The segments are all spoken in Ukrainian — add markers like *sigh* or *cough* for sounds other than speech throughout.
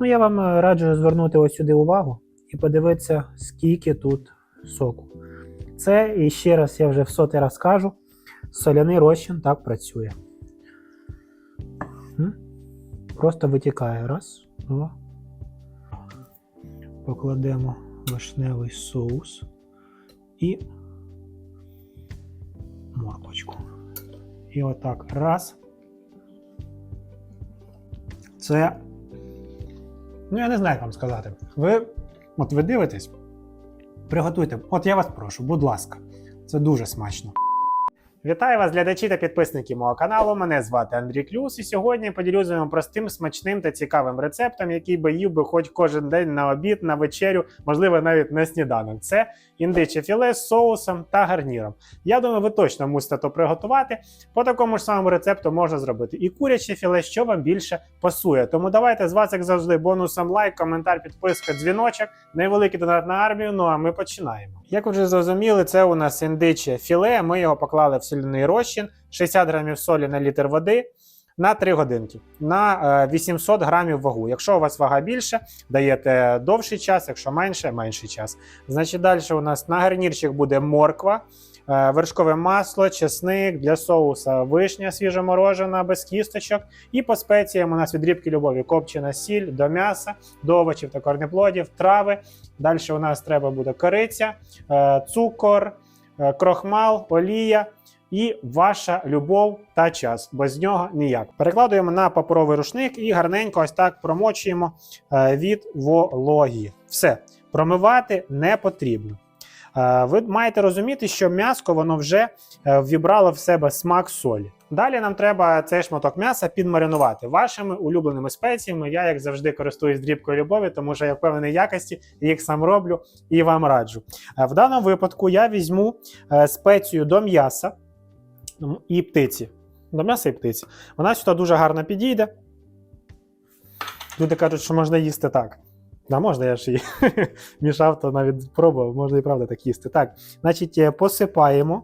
Ну, я вам е, раджу звернути ось сюди увагу і подивитися, скільки тут соку. Це, і ще раз я вже в сотий раз кажу, соляний розчин так працює. Просто витікає. Раз, два. Покладемо вишневий соус і морквочку. І отак. Раз. Це. Ну, я не знаю, як вам сказати. Ви, от ви дивитесь, приготуйте. От я вас прошу, будь ласка, це дуже смачно. Вітаю вас, глядачі та підписники мого каналу. Мене звати Андрій Клюс, і сьогодні я поділюся з вами простим, смачним та цікавим рецептом, який би їв би хоч кожен день на обід, на вечерю, можливо, навіть на сніданок. Це індиче філе з соусом та гарніром. Я думаю, ви точно мусите то приготувати. По такому ж самому рецепту можна зробити і куряче філе, що вам більше пасує. Тому давайте з вас, як завжди, бонусом лайк, коментар, підписка, дзвіночок, невеликий донат на армію. Ну а ми починаємо. Як вже зрозуміли, це у нас індиче філе. Ми його поклали в соляний розчин, 60 грамів солі на літр води. На 3 годинки на е, 800 грамів вагу. Якщо у вас вага більше, даєте довший час, якщо менше, менший час. Значить, далі у нас на гарнірчик буде морква, е, вершкове масло, чесник для соуса, вишня свіжоморожена, без кісточок. І по спеціям у нас від рібки любові копчена сіль до м'яса, до овочів та корнеплодів, трави. Далі у нас треба буде кориця, е, цукор, е, крохмал, олія і ваша любов та час. Без нього ніяк. Перекладуємо на паперовий рушник і гарненько ось так промочуємо е, від вологі. Все, промивати не потрібно. Е, Ви маєте розуміти, що м'яско воно вже е, вібрало в себе смак солі. Далі нам треба цей шматок м'яса підмаринувати вашими улюбленими спеціями. Я, як завжди, користуюсь дрібкою любові, тому що я впевнений якості, їх сам роблю і вам раджу. В даному випадку я візьму спецію до м'яса і птиці. До м'яса і птиці. Вона сюди дуже гарно підійде. Люди кажуть, що можна їсти так. Да, можна, я ж її *laughs* мішав, то навіть пробував, можна і правда так їсти. Так, значить, е, посипаємо.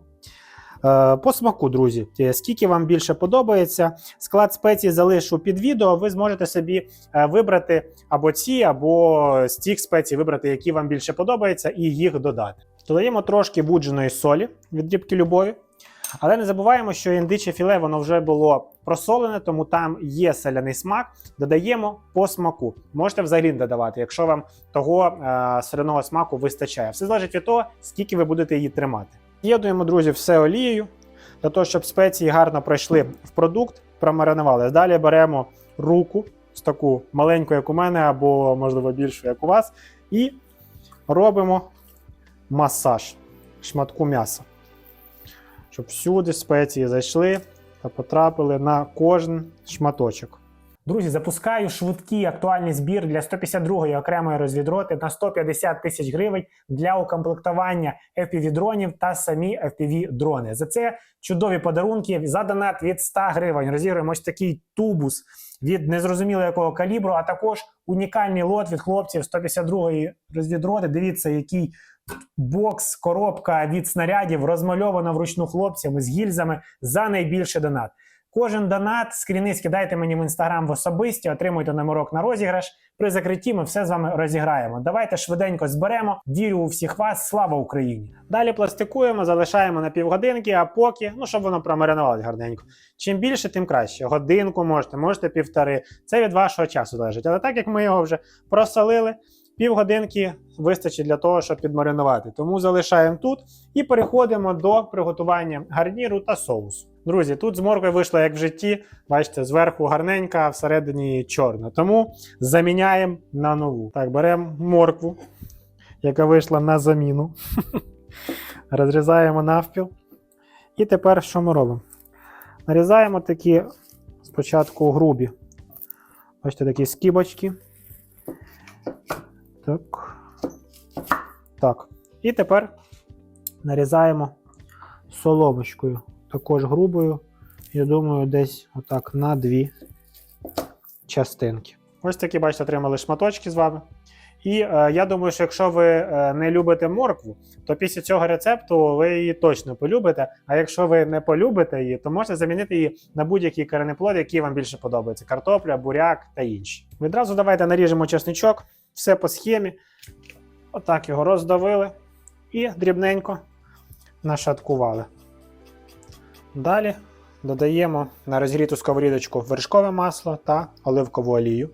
Е, По смаку, друзі, Е, скільки вам більше подобається, склад спецій залишу під відео. Ви зможете собі вибрати або ці, або з цих спецій вибрати, які вам більше подобаються, і їх додати. Додаємо трошки будженої солі від дрібки любові. Але не забуваємо, що індиче філе воно вже було просолене, тому там є соляний смак. Додаємо по смаку. Можете взагалі не додавати, якщо вам того е, соляного смаку вистачає. Все залежить від того, скільки ви будете її тримати. З'єднуємо, друзі, все олією для того, щоб спеції гарно пройшли в продукт, промаринували. Далі беремо руку з таку маленьку, як у мене, або можливо більшу, як у вас, і робимо масаж шматку м'яса щоб всюди спеції зайшли та потрапили на кожен шматочок. Друзі, запускаю швидкий актуальний збір для 152-ї окремої розвідроти на 150 тисяч гривень для укомплектування FPV-дронів та самі FPV-дрони. За це чудові подарунки за донат від 100 гривень. Розіграємо ось такий тубус від незрозуміло якого калібру, а також унікальний лот від хлопців 152-ї розвідроти. Дивіться, який бокс, коробка від снарядів розмальована вручну хлопцями з гільзами за найбільший донат. Кожен донат, скріни скидайте мені в інстаграм в особисті, отримуйте номерок на розіграш. При закритті ми все з вами розіграємо. Давайте швиденько зберемо. Вірю у всіх вас. Слава Україні! Далі пластикуємо, залишаємо на півгодинки, а поки, ну щоб воно промаринувалось гарненько. Чим більше, тим краще. Годинку можете, можете півтори. Це від вашого часу залежить. Але так як ми його вже просолили, півгодинки вистачить для того, щоб підмаринувати. Тому залишаємо тут і переходимо до приготування гарніру та соусу. Друзі, тут з морквою вийшло як в житті. Бачите, зверху гарненька, а всередині чорна. Тому заміняємо на нову. Так, беремо моркву, яка вийшла на заміну. *laughs* Розрізаємо навпіл. І тепер що ми робимо? Нарізаємо такі спочатку грубі. Бачите, такі скибочки. Так. Так. І тепер нарізаємо соломочкою. Також грубою. Я думаю, десь отак на дві частинки. Ось такі, бачите, отримали шматочки з вами. І е, я думаю, що якщо ви е, не любите моркву, то після цього рецепту ви її точно полюбите. А якщо ви не полюбите її, то можете замінити її на будь-який коренеплод, який вам більше подобається: картопля, буряк та інші. Відразу давайте наріжемо чесничок, все по схемі. Отак його роздавили і дрібненько нашаткували. Далі додаємо на розгріту сковорідочку вершкове масло та оливкову олію.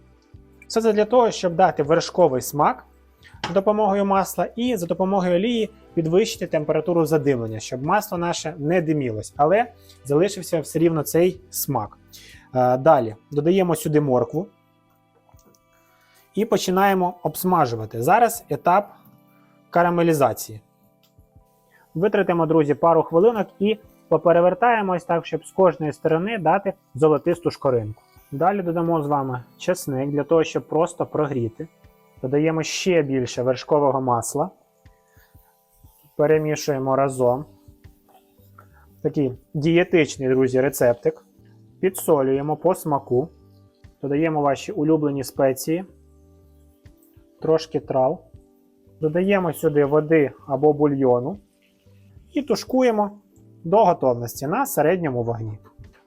Все це для того, щоб дати вершковий смак за допомогою масла і за допомогою олії підвищити температуру задимлення, щоб масло наше не димілось, але залишився все рівно цей смак. Е, Далі додаємо сюди моркву і починаємо обсмажувати. Зараз етап карамелізації. Витратимо, друзі, пару хвилинок і поперевертаємось так, щоб з кожної сторони дати золотисту шкоринку. Далі додамо з вами чесник для того, щоб просто прогріти. Додаємо ще більше вершкового масла. Перемішуємо разом. Такий дієтичний, друзі, рецептик. Підсолюємо по смаку. Додаємо ваші улюблені спеції, трошки трав. Додаємо сюди води або бульйону і тушкуємо до готовності на середньому вогні.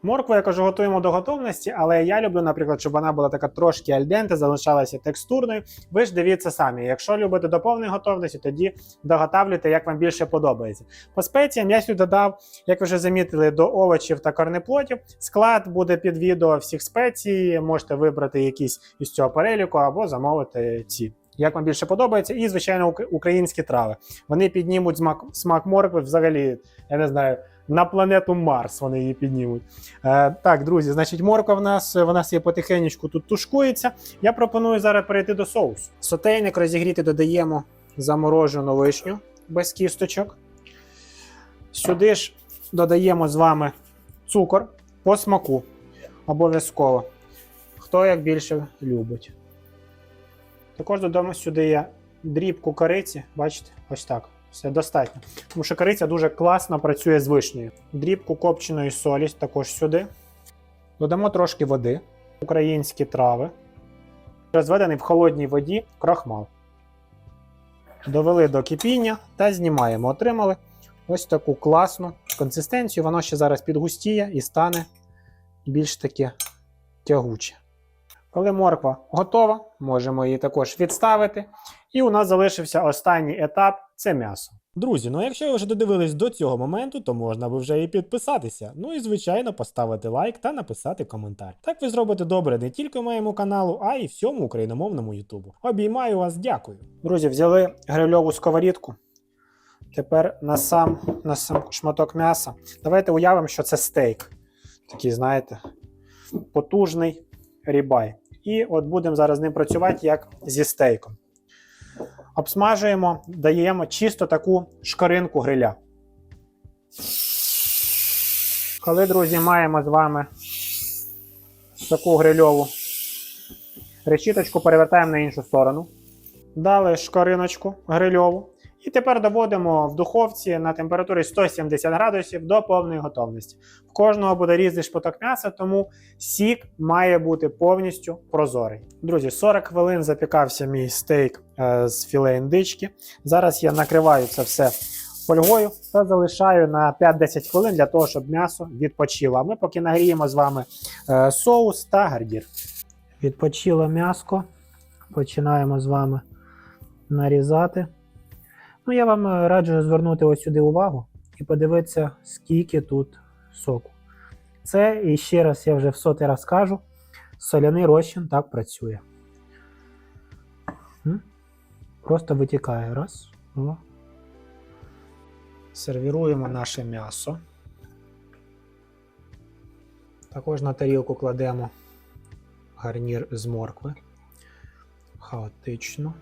Моркву я кажу, готуємо до готовності, але я люблю, наприклад, щоб вона була така трошки альденте, залишалася текстурною. Ви ж дивіться самі. Якщо любите до повної готовності, тоді доготавлюйте, як вам більше подобається. По спеціям я сюди додав, як ви вже замітили, до овочів та корнеплодів. Склад буде під відео всіх спецій. Можете вибрати якісь із цього переліку або замовити ці. Як вам більше подобається, і, звичайно, українські трави. Вони піднімуть смак, смак моркви взагалі, я не знаю, на планету Марс вони її піднімуть. Е, так, друзі, значить, морква в нас в нас є потихенечку тут тушкується. Я пропоную зараз перейти до соусу. Сотейник розігріти додаємо заморожену вишню без кісточок. Сюди ж додаємо з вами цукор по смаку. Обов'язково. Хто як більше любить. Також додамо сюди я дрібку кориці, бачите, ось так. Все достатньо. Тому що кориця дуже класно працює з вишнею. Дрібку копченої солі також сюди. Додамо трошки води, українські трави. Розведений в холодній воді крахмал. Довели до кипіння та знімаємо. Отримали ось таку класну консистенцію. Воно ще зараз підгустіє і стане більш таке тягуче. Коли морква готова, можемо її також відставити. І у нас залишився останній етап це м'ясо. Друзі, ну якщо ви вже додивились до цього моменту, то можна би вже і підписатися. Ну і звичайно поставити лайк та написати коментар. Так ви зробите добре не тільки моєму каналу, а й всьому україномовному Ютубу. Обіймаю вас, дякую. Друзі, взяли грильову сковорідку. Тепер на сам, на сам шматок м'яса. Давайте уявимо, що це стейк. Такий, знаєте, потужний рібай. І от будемо зараз з ним працювати як зі стейком. Обсмажуємо, даємо чисто таку шкаринку гриля. Коли, друзі, маємо з вами таку грильову решіточку, перевертаємо на іншу сторону. Дали шкариночку грильову. І тепер доводимо в духовці на температурі 170 градусів до повної готовності. В кожного буде різний шматок м'яса, тому сік має бути повністю прозорий. Друзі, 40 хвилин запікався мій стейк е, з філе індички. Зараз я накриваю це все фольгою та залишаю на 5-10 хвилин для того, щоб м'ясо відпочило. А ми поки нагріємо з вами е, соус та гарнір. Відпочило м'яско. Починаємо з вами нарізати. Ну, я вам е, раджу звернути ось сюди увагу і подивитися, скільки тут соку. Це, і ще раз я вже в сотий раз кажу, соляний розчин так працює. Просто витікає. Раз, два. Сервіруємо наше м'ясо. Також на тарілку кладемо гарнір з моркви. Хаотично.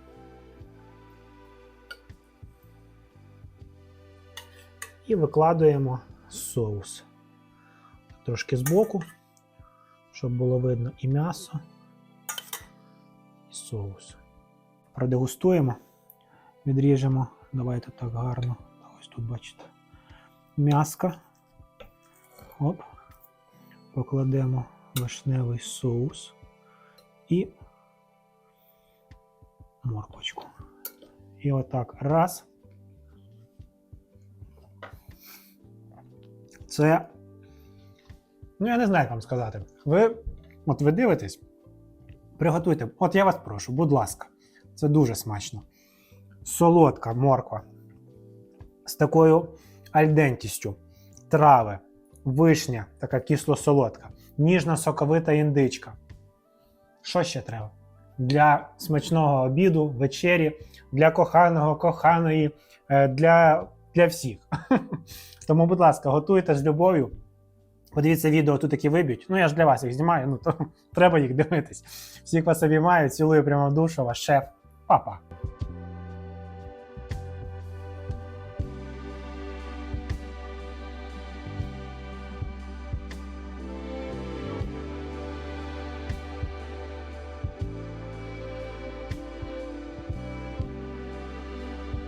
І викладуємо соус. Трошки збоку, щоб було видно і м'ясо, і соус. Продегустуємо, відріжемо. Давайте так гарно. Ось тут бачите. М'яска. Оп. Покладемо вишневий соус і морквочку. І отак. Раз. Це. Ну, я не знаю, як вам сказати. Ви, от ви дивитесь, приготуйте. От я вас прошу, будь ласка, це дуже смачно. Солодка морква з такою альдентістю, трави, вишня, така кисло-солодка, ніжна соковита індичка. Що ще треба? Для смачного обіду, вечері, для коханого, коханої, е, для, для всіх. *laughs* Тому, будь ласка, готуйте з любов'ю. Подивіться відео, тут такі виб'ють. Ну, я ж для вас їх знімаю, ну то *laughs* треба їх дивитись. Всіх вас обіймаю, цілую прямо в душу, ваш шеф. Па-па.